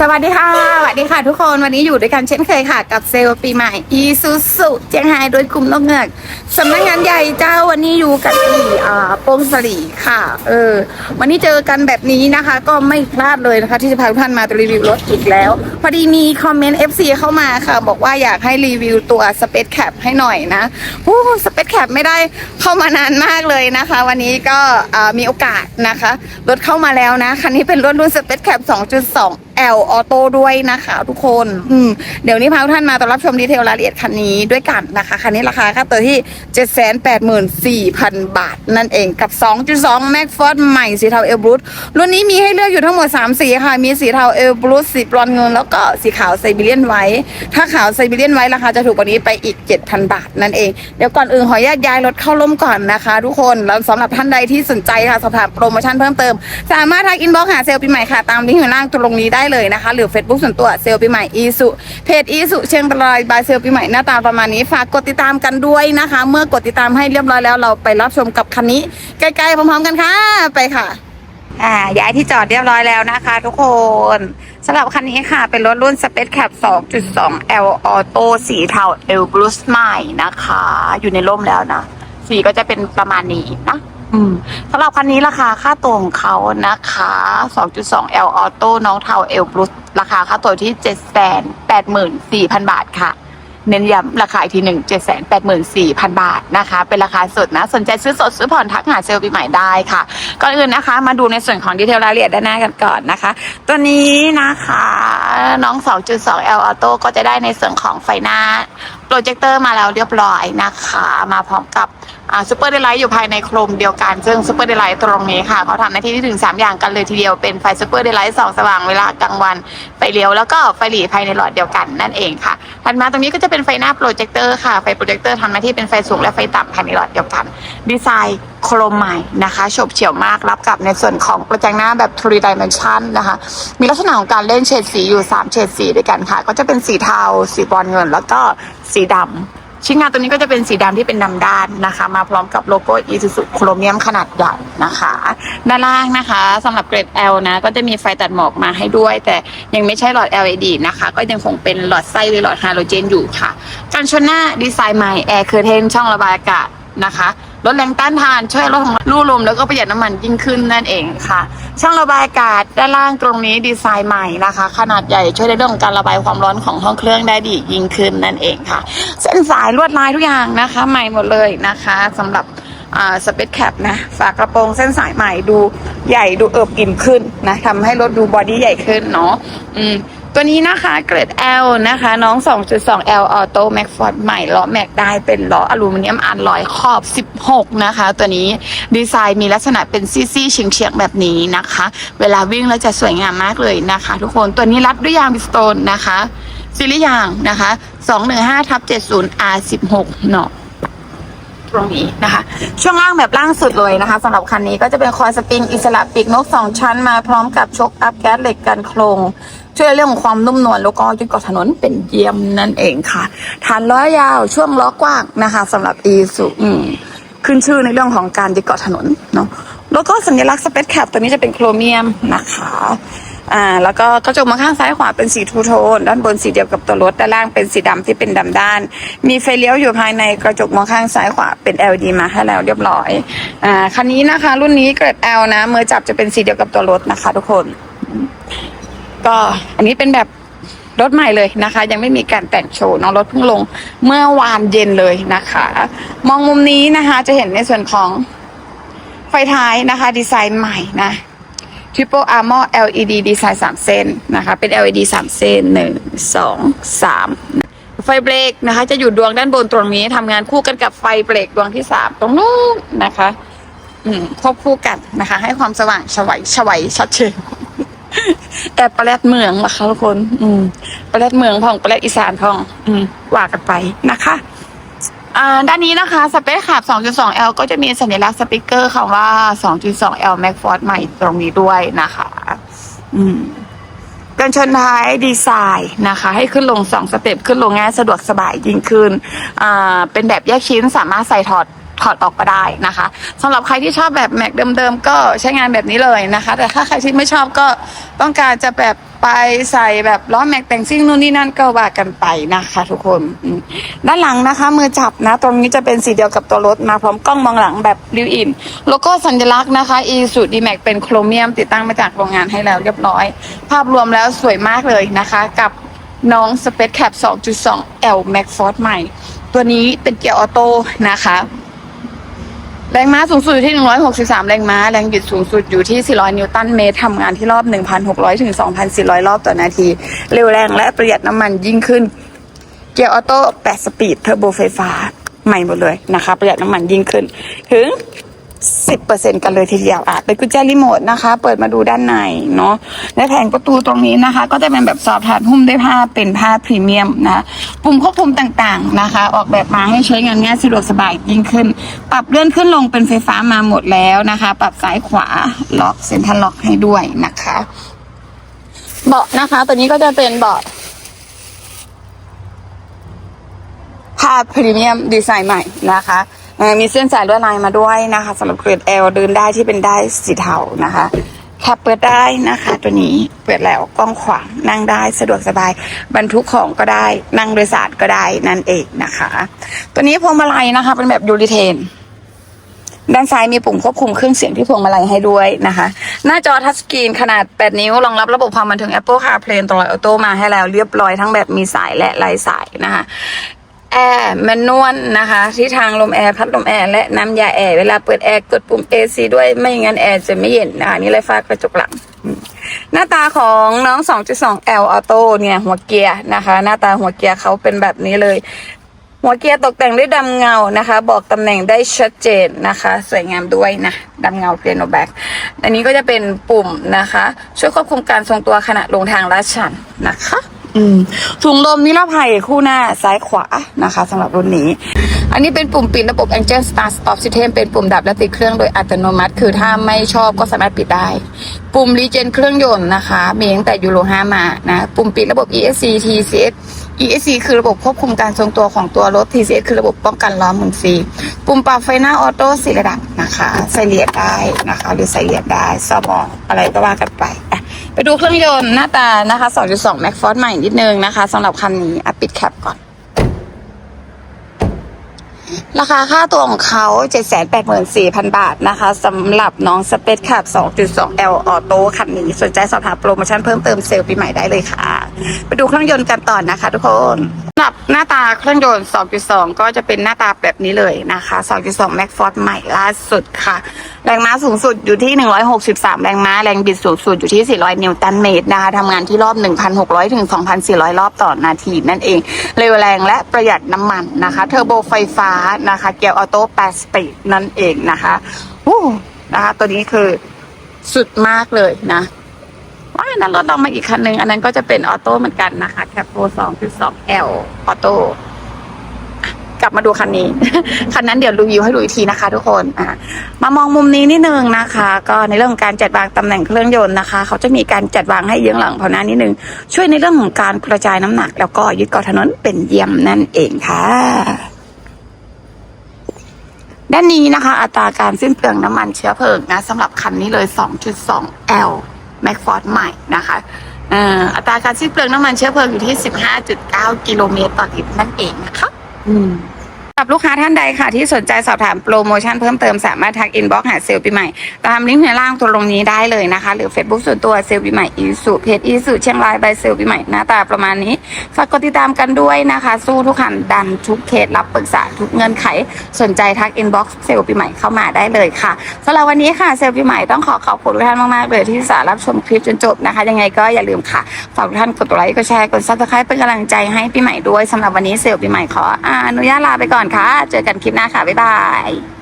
สวัสดีค่ะสวัสดีค่ะทุกคนวันนี้อยู่ด้วยกันเช่นเคยค่ะ กับเซลล์ปีใหม่อีซูซุเจียงไฮ้โดยกลุ่มนกเงือกสำนักงานใหญ่เจ้าวันนี้อยู่กันที่อ่าโปงสลีค่ะ เออ วันนี้เจอกันแบบนี้นะคะ ก็ไม่พลาดเลยนะคะ ที่จะพาทุกท่านมารีวิวรถอีกแล้ว พอดีมีคอมเมนต์ FC เข้ามาค่ะ บอกว่าอยากให้รีวิวตัว Space Cap ให้หน่อยนะโอ้ Space Cap ไม่ได้เข้ามานานมากเลยนะคะ วันนี้ก็มีโอกาสนะคะรถเข้ามาแล้วนะคันนี้เป็นรถรุ่น Space Cap 2.2 L Auto ด้วยนะคะ ทุกคน อืมเดี๋ยวนี้พาทุกท่านมาต้อนรับชมดีเทลรายละเอียดคันนี้ด้วยกันนะคะ คันนี้ราคาค่าตัวที่ 784,000 บาท นั่นเองกับ 2.2 Max Force ใหม่สีเทาเอลบลูรุ่นนี้มีให้เลือกอยู่ทั้งหมด 3 สีค่ะ มีสีเทาเอลบลูสีบรอนซ์เงิน แล้วก็สีขาวไซบีเรียนไว้ ถ้าขาวไซบีเรียนไว้ราคาจะถูกกว่านี้ไปอีก 7,000 บาท นั่นเอง เดี๋ยวก่อนอื่นขออนุญาตย้ายรถเข้าร่มก่อนนะคะ ทุกคนแล้วสำหรับท่านใดที่สนใจค่ะสอบถามโปรโมชั่นเพิ่มเติม สามารถทักอินบ็อกซ์หาเซลล์ปีใหม่ค่ะตามลิงก์อยู่ล่างตรงนี้ได้เลยนะคะ หรือ Facebook ส่วนตัวเซลล์ปีใหม่อีสุเพจอีสุเชียงรายบายเซลล์ปีใหม่หน้าตาประมาณนี้ฝากกดติดตามกันด้วยนะคะ เมื่อกดติดตามให้เรียบร้อยแล้วเราไปรับชมกับคันนี้ใกล้ๆพร้อมๆกันค่ะไปค่ะอ่าย้ายที่จอดเรียบร้อยแล้วนะคะทุกคนสำหรับคันนี้ค่ะ เป็นรถรุ่น Space Cap 2.2 L Auto สีเทา L Blue Smile นะคะ อยู่ในร่มแล้วนะ สีก็จะเป็นประมาณนี้นะ อืมสำหรับคันนี้ราคาค่าตัวของเขานะคะ 2.2 L Auto น้องเทา L Blue ราคาค่าตัวที่ 784,000 บาทค่ะ เน้นย้ำราคาอีกทีหนึ่งเจ็ดแสนแปดหมื่นสี่พันบาทนะคะ เป็นราคาสดนะ สนใจซื้อสดซื้อผ่อนทักหาเซลล์ปีใหม่ได้ค่ะ ก่อนอื่นนะคะ มาดูในส่วนของดีเทลรายละเอียดด้านหน้ากันก่อนนะคะ ตัวนี้นะคะ น้อง 2.2 L Auto ก็จะได้ในส่วนของไฟหน้าโปรเจคเตอร์มาแล้วเรียบร้อยนะคะ มาพร้อมกับ ซูเปอร์เดลไลท์อยู่ภายในโครมเดียวกัน ซึ่งซูเปอร์เดลไลท์ตรงนี้ค่ะเขาทำหน้าที่ที่ถึง 3 อย่างกันเลยทีเดียวเป็นไฟซูเปอร์เดลไลท์สองสว่างเวลากลางวันไฟเลี้ยวแล้วก็ไฟหลีภายในหลอดเดียวกันนั่นเองค่ะถัดมาตรงนี้ก็จะเป็นไฟหน้าโปรเจคเตอร์ค่ะไฟโปรเจคเตอร์ทำหน้าที่เป็นไฟสูงและไฟต่ำภายในหลอดเดียวกัน ดีไซน์โครมใหม่นะคะโฉบเฉี่ยวมากรับกับในส่วนของกระจังหน้าแบบ3 dimension นะคะ มีลักษณะของการเล่นเฉดสีอยู่ 3 เฉดสีด้วยกันค่ะ ก็จะเป็นสีเทา สีบอนซ์เงิน แล้วก็สีดำ ชิ้นงานตัวนี้ก็จะเป็นสีดำที่เป็นดำด้านนะคะ มาพร้อมกับโลโก้ Isuzu Chromium ขนาดใหญ่นะคะ ด้านล่างนะคะสำหรับเกรด L นะ ก็จะมีไฟตัดหมอกมาให้ด้วย แต่ยังไม่ใช่หลอด LED นะคะ ก็ยังคงเป็นหลอดไส้หรือหลอดไฮโดรเจนอยู่ค่ะ กันชนหน้าดีไซน์ใหม่แอร์เคอร์เทนช่องระบายอากาศนะคะ ลดแรงต้านทานช่วยลดของรูลมแล้วก็ประหยัดน้ำมันยิ่งขึ้นนั่นเองค่ะ ช่องระบายอากาศด้านล่างตรงนี้ดีไซน์ใหม่นะคะ ขนาดใหญ่ช่วยในเรื่องของการระบายความร้อนของห้องเครื่องได้ดียิ่งขึ้นนั่นเองค่ะ เส้นสายลวดลายทุกอย่างนะคะ ใหม่หมดเลยนะคะสำหรับสเปซแคปนะฝากระโปรงเส้นสายใหม่ดูใหญ่ดูเอิบอิ่มขึ้นนะทำให้รถดูบอดี้ใหญ่ขึ้นเนาะอืม ตัวนี้นะคะเกรด L นะคะ น้อง 2.2 L Auto Max Force ใหม่ล้อแม็กได้เป็นล้ออลูมิเนียมอันลอยขอบ 16 นะคะ ตัวนี้ดีไซน์มีลักษณะเป็นซี่ๆเฉียงๆแบบนี้นะคะ เวลาวิ่งแล้วจะสวยงามมากเลยนะคะ ทุกคนตัวนี้รัดด้วยยางบิสโตนนะคะซีรีส์ยางนะคะ 215ทับ70 R16 เนาะ ตรงนี้นะคะ ช่วงล่างแบบล่างสุดเลยนะคะสำหรับคันนี้ก็จะเป็นคอยสปริงอิสระปีกนกสองชั้นมาพร้อมกับชกอัพแก๊สเหล็กกันโครงช่วยเรื่องของความนุ่มนวลแล้วก็ยึดเกาะถนนเป็นเยี่ยมนั่นเองค่ะฐานล้อยาวช่วงล้อกว้างนะคะสำหรับอีสุอืมขึ้นชื่อในเรื่องของการยึดเกาะถนนเนาะแล้วก็สัญลักษณ์สเปซแคปตัวนี้จะเป็นโครเมียมนะคะ อ่าแล้วก็กระจกมองข้างซ้ายขวาเป็นสีทูโทน ด้านบนสีเดียวกับตัวรถด้านล่างเป็นสีดำที่เป็นดำด้าน มีไฟเลี้ยวอยู่ภายในกระจกมองข้างซ้ายขวาเป็น LED มาให้แล้วเรียบร้อยอ่าคันนี้นะคะ รุ่นนี้เกรด L นะมือจับจะเป็นสีเดียวกับตัวรถนะคะ ทุกคน ก็อันนี้เป็นแบบรถใหม่เลยนะคะ ยังไม่มีการแต่งโชว์น้องรถเพิ่งลงเมื่อวานเย็นเลยนะคะ มองมุมนี้นะคะ จะเห็นในส่วนของไฟท้ายนะคะ ดีไซน์ใหม่นะ Triple Armor LED ดีไซน์3เส้นนะคะ เป็น LED 3 เส้น 1 2 3 ไฟเบรกนะคะ จะอยู่ดวงด้านบนตรงนี้ทำงานคู่กันกับไฟเบรกดวงที่ 3 ตรงนู้นนะคะอืมควบคู่กันนะคะ ให้ความสว่างฉวยฉวยชัดเจนแอบประแลดเมืองนะคะทุกคน อืมประแลดเมืองพองประแลดอีสานพอง อืมว่ากันไปนะคะ อ่าด้านนี้นะคะสเปคขับ 2.2L ก็จะมีสัญลักษณ์สปิเกอร์คำว่า 2.2L Max Force ใหม่ตรงนี้ด้วยนะคะ อืมกันชนท้ายดีไซน์นะคะ ให้ขึ้นลงสองสเต็ปขึ้นลงง่ายสะดวกสบายยิ่งขึ้น อ่า เป็นแบบแยกชิ้นสามารถใส่ถอดถอดออกก็ได้นะคะสำหรับใครที่ชอบแบบแม็กเดิมๆก็ใช้งานแบบนี้เลยนะคะ แต่ถ้าใครที่ไม่ชอบก็ต้องการจะแบบ ไปใส่แบบล้อแม็กแต่งซิ่งนู่นนี่นั่นก็ว่ากันไปนะคะทุกคนด้านหลังนะคะ มือจับนะ ตรงนี้จะเป็นสีเดียวกับตัวรถมาพร้อมกล้องมองหลังแบบริวอินโลโก้สัญลักษณ์นะคะอีสูดีแม็กเป็นโครเมียมติดตั้งมาจากโรงงานให้แล้วเรียบร้อย ภาพรวมแล้วสวยมากเลยนะคะ กับน้อง Space Cap 2.2 L Max Force ใหม่ ตัวนี้เป็นเกียร์ออโต้นะคะ แรงม้าสูงสุดอยู่ที่ 163 แรงม้า แรงบิดสูงสุดอยู่ที่ 400 นิวตันเมตรทำงานที่รอบ 1,600 ถึง 2,400 รอบต่อนาที เร็วแรงและประหยัดน้ำมันยิ่งขึ้น เกียร์ออโต้ 8 สปีด เทอร์โบไฟฟ้า ใหม่หมดเลยนะคะ ประหยัดน้ำมันยิ่งขึ้น ถึง 10%กันเลยทีเดียวอะเป็นกุญแจรีโมทนะคะ เปิดมาดูด้านในเนาะและแผงประตูตรงนี้นะคะ ก็จะเป็นแบบสอบถานหุ้มด้วยผ้าเป็นผ้าพรีเมียมนะปุ่มควบคุมต่างๆนะคะ ออกแบบมาให้ใช้งานง่ายสะดวกสบายยิ่งขึ้น ปรับเลื่อนขึ้นลงเป็นไฟฟ้ามาหมดแล้วนะคะ ปรับซ้ายขวาล็อกเซ็นทรัลล็อกให้ด้วยนะคะ เบาะนะคะตัวนี้ก็จะเป็นเบาะผ้าพรีเมียมดีไซน์ใหม่นะคะ มีเส้นสายลวดลายมาด้วยนะคะสำหรับเกรด L เดินได้ที่เป็นได้สีเทานะคะแคปเปิดได้นะคะ ตัวนี้เปิดแล้วกว้างขวางนั่งได้สะดวกสบาย บรรทุกของก็ได้นั่งโดยสารก็ได้นั่นเองนะคะ ตัวนี้พวงมาลัยนะคะ เป็นแบบยูริเทนด้านซ้ายมีปุ่มควบคุมเครื่องเสียงที่พวงมาลัยให้ด้วยนะคะ หน้าจอทัชสกรีนขนาด 8 นิ้วรองรับระบบความบันเทิง Apple CarPlay Android Auto มาให้แล้วเรียบร้อยทั้งแบบมีสายและไร้สายนะคะ แอร์แมนนวลนะคะ ที่ทางลมแอร์พัดลมแอร์และน้ำยาแอร์เวลาเปิดแอร์กดปุ่ม AC ด้วยไม่งั้นแอร์จะไม่เย็นนะคะนี่เลยฟ้ากระจกหลัง หน้าตาของน้อง 2.2 L Auto เนี่ยหัวเกียร์นะคะ หน้าตาหัวเกียร์เขาเป็นแบบนี้เลย หัวเกียร์ตกแต่งด้วยดำเงานะคะ บอกตำแหน่งได้ชัดเจนนะคะ สวยงามด้วยนะดำเงาเพียโนแบ็กอันนี้ก็จะเป็นปุ่มนะคะ ช่วยควบคุมการทรงตัวขณะลงทางลาดชันนะคะ อืมถุงลมนิรภัยคู่หน้าซ้ายขวานะคะสำหรับรุ่นนี้ อันนี้เป็นปุ่มปิดระบบ Angel Star Stop System เป็นปุ่มดับและติดเครื่องโดยอัตโนมัติ คือถ้าไม่ชอบก็สามารถปิดได้ ปุ่มรีเจนเครื่องยนต์นะคะ มีตั้งแต่ยูโร5มานะ ปุ่มปิดระบบ ESC TCS ESC คือระบบควบคุมการทรงตัวของตัวรถ TCS คือระบบป้องกันล้อหมุนฟรี ปุ่มปรับไฟหน้าออโต้สี่ระดับนะคะ ใส่เหรียญได้นะคะ หรือใส่เหรียญได้ซองออะไรก็ว่ากันไปอะไปดูเครื่องยนต์หน้าตานะคะ 2.2 Max Force ใหม่นิดนึงนะคะสำหรับคันนี้อะปิดแคปก่อน ราคาค่าตัวของเขา 784,000 บาทนะคะสำหรับน้องสเปซขับ 2.2L ออโต้คันนี้ สนใจสอบถามโปรโมชั่นเพิ่มเติมเซลล์ปีใหม่ได้เลยค่ะ ไปดูเครื่องยนต์กันต่อนะคะทุกคนสำหรับหน้าตาเครื่องยนต์ 2.2 ก็จะเป็นหน้าตาแบบนี้เลยนะคะ 2.2 Max Force ใหม่ล่าสุดค่ะ แรงม้าสูงสุดอยู่ที่ 163 แรงม้า แรงบิดสูงสุดอยู่ที่ 400 นิวตันเมตรนะคะทำงานที่รอบ 1,600 ถึง 2,400 รอบต่อนาทีนั่นเอง เร็วแรงและประหยัดน้ำมันนะคะ เทอร์โบไฟฟ้านะคะ เกียร์ออโต้8สปีดนั่นเองนะคะอู้นะคะ ตัวนี้คือสุดมากเลยนะว่าอันนั้นรถเรามาอีกคันนึง อันนั้นก็จะเป็นออโต้เหมือนกันนะคะแคปโป2.2 L อสองแอลออโต้กลับมาดูคันนี้ คันนั้นเดี๋ยวรีวิวให้ดูอีกทีนะคะทุกคนอะมามองมุมนี้นิดนึงนะคะ ก็ในเรื่องการจัดวางตำแหน่งเครื่องยนต์นะคะ เขาจะมีการจัดวางให้เยื้องหลังเพราะหน้านิดนึง ช่วยในเรื่องของการกระจายน้ำหนัก แล้วก็ยึดเกาะถนนเป็นเยี่ยมนั่นเองค่ะ ด้านนี้นะคะ อัตราการสิ้นเปลืองน้ำมันเชื้อเพลิงนะสำหรับคันนี้เลย 2.2 L Mac Ford ใหม่นะคะอัตราการสิ้นเปลืองน้ำมันเชื้อเพลิงอยู่ที่ 15.9 กิโลเมตรต่อลิตรนั่นเองนะคะ อืม สำหรับลูกค้าท่านใดค่ะที่สนใจสอบถามโปรโมชั่นเพิ่มเติมสามารถทักอินบ็อกซ์หาเซลล์ปีใหม่ ตามลิงก์ในล่างตัวลงนี้ได้เลยนะคะ หรือ Facebook ส่วนตัวเซลล์ปีใหม่อีสุเพจอีสุเชียงรายใบเซลล์ปีใหม่หน้าตาประมาณนี้ฝากกดติดตามกันด้วยนะคะ สู้ทุกขันดันทุกเคสรับปรึกษาทุกเงื่อนไข สนใจทักอินบ็อกซ์เซลล์ปีใหม่เข้ามาได้เลยค่ะสำหรับวันนี้ค่ะเซลล์ปีใหม่ต้องขอขอบคุณทุกท่านมากๆเลยที่สารับชมคลิปจนจบนะคะ ยังไงก็อย่าลืมค่ะฝากทุกท่านกดไลค์กดแชร์กดซับสไครป์เป็นกำลังใจให้ปีใหม่ด้วยสำหรับวันนี้เซลล์ปีใหม่ขออนุญาตลาไปก่อนค่ะ เจอกันคลิปหน้าค่ะ บ๊ายบาย